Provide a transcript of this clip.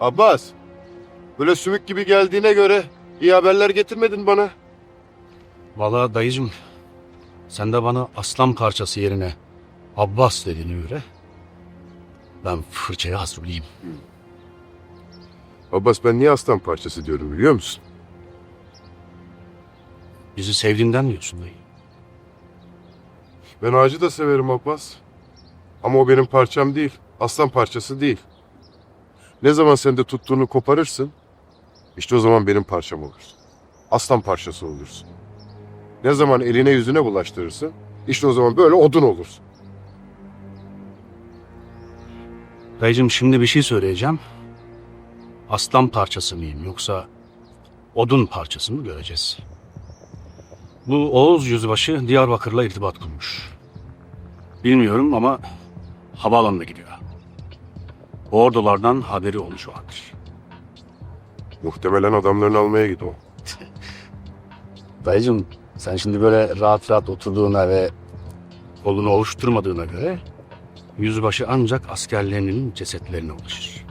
Abbas, böyle sümük gibi geldiğine göre iyi haberler getirmedin bana. Vallahi dayıcım sen de bana aslan parçası yerine Abbas dediğine göre ben fırçayı hazırlayayım. Abbas ben niye aslan parçası diyorum biliyor musun? Bizi sevdiğinden diyorsun dayı. Ben ağacı da severim Abbas. Ama o benim parçam değil. Aslan parçası değil. Ne zaman sen de tuttuğunu koparırsın, işte o zaman benim parçam olursun. Aslan parçası olursun. Ne zaman eline yüzüne bulaştırırsın, işte o zaman böyle odun olursun. Dayıcım şimdi bir şey söyleyeceğim. Aslan parçası mıyım yoksa odun parçası mı göreceğiz. Bu Oğuz Yüzbaşı Diyarbakır'la irtibat kurmuş. Bilmiyorum ama havaalanına gidiyor. Ordulardan haberi olmuş vardır. Muhtemelen adamlarını almaya gidiyor. Dayıcım sen şimdi böyle rahat rahat oturduğuna ve kolunu ovuşturmadığına göre yüzbaşı ancak askerlerinin cesetlerine ulaşır.